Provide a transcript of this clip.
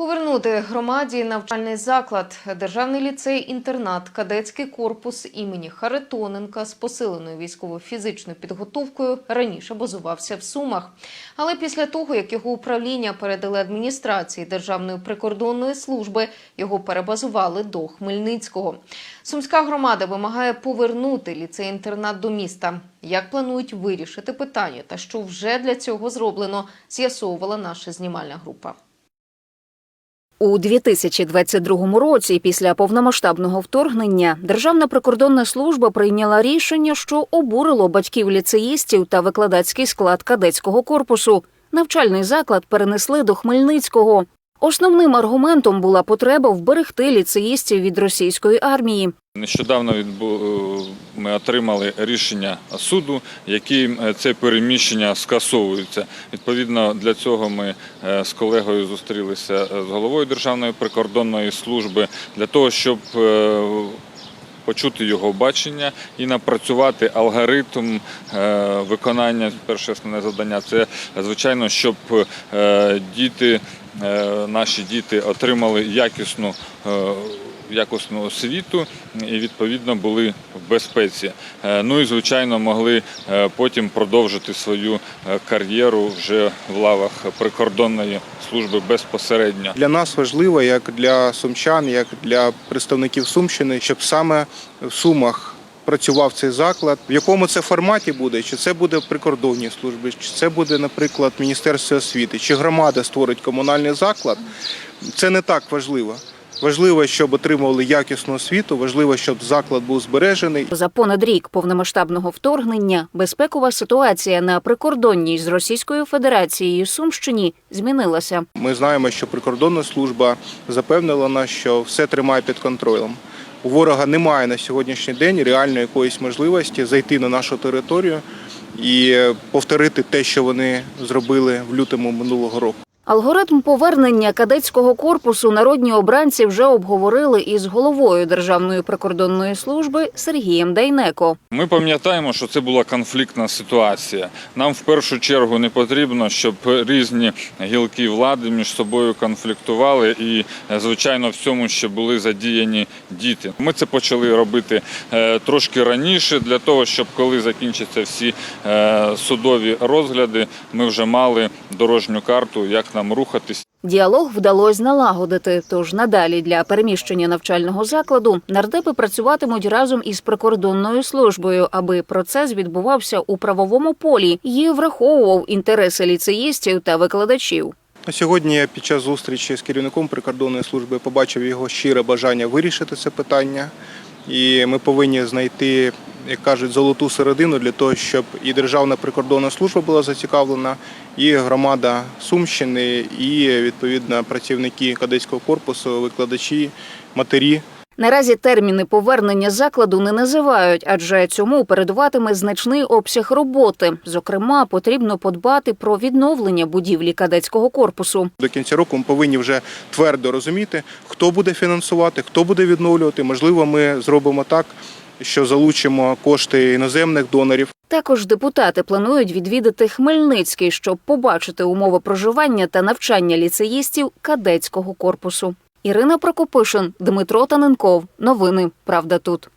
Повернути громаді навчальний заклад, державний ліцей-інтернат, кадетський корпус імені Харитоненка з посиленою військово-фізичною підготовкою раніше базувався в Сумах. Але після того, як його управління передали адміністрації Державної прикордонної служби, його перебазували до Хмельницького. Сумська громада вимагає повернути ліцей-інтернат до міста. Як планують вирішити питання та що вже для цього зроблено, з'ясовувала наша знімальна група. У 2022 році, після повномасштабного вторгнення, Державна прикордонна служба прийняла рішення, що обурило батьків ліцеїстів та викладацький склад кадетського корпусу. Навчальний заклад перенесли до Хмельницького. Основним аргументом була потреба вберегти ліцеїстів від російської армії. Нещодавно відбу- ми отримали рішення суду, яким е, це переміщення скасовується. Відповідно, для цього ми е, з колегою зустрілися е, з головою Державної прикордонної служби для того, щоб е, почути його бачення і напрацювати алгоритм е, виконання. Перше основне завдання це звичайно, щоб е, діти, е, наші діти отримали якісну. Якісну освіту і відповідно були в безпеці. Е, Ну і звичайно могли е, потім продовжити свою е, кар'єру вже в лавах прикордонної служби безпосередньо. Для нас важливо, як для сумчан, як для представників Сумщини, щоб саме в Сумах працював цей заклад. В якому це форматі буде? Чи це буде в прикордонній службі, чи це буде, наприклад, Міністерство освіти, чи громада створить комунальний заклад? Це не так важливо. Важливо, щоб отримували якісну освіту, важливо, щоб заклад був збережений. За понад рік повномасштабного вторгнення безпекова ситуація на прикордонній з Російською Федерацією Сумщині змінилася. Ми знаємо, що прикордонна служба запевнила нас, що все тримає під контролем. У ворога немає на сьогоднішній день реальної якоїсь можливості зайти на нашу територію і повторити те, що вони зробили в лютому минулого року. Алгоритм повернення кадетського корпусу народні обранці вже обговорили із головою Державної прикордонної служби Сергієм Дайнеко. Ми пам'ятаємо, що це була конфліктна ситуація. Нам в першу чергу не потрібно, щоб різні гілки влади між собою конфліктували, і звичайно в цьому ще були задіяні діти. Ми це почали робити е, трошки раніше, для того, щоб коли закінчаться всі е, судові розгляди, ми вже мали дорожню карту, як нам рухатись. Діалог вдалося налагодити. Тож надалі для переміщення навчального закладу нардепи працюватимуть разом із прикордонною службою, аби процес відбувався у правовому полі і враховував інтереси ліцеїстів та викладачів. Сьогодні я під час зустрічі з керівником прикордонної служби побачив його щире бажання вирішити це питання. І ми повинні знайти, як кажуть, золоту середину для того, щоб і Державна прикордонна служба була зацікавлена, і громада Сумщини, і відповідно працівники кадетського корпусу, викладачі, матері. Наразі терміни повернення закладу не називають, адже цьому передуватиме значний обсяг роботи. Зокрема, потрібно подбати про відновлення будівлі кадетського корпусу. До кінця року ми повинні вже твердо розуміти, хто буде фінансувати, хто буде відновлювати. Можливо, ми зробимо так, що залучимо кошти іноземних донорів. Також депутати планують відвідати Хмельницький, щоб побачити умови проживання та навчання ліцеїстів кадетського корпусу. Ірина Прокопишин, Дмитро Таненков. Новини. Правда тут.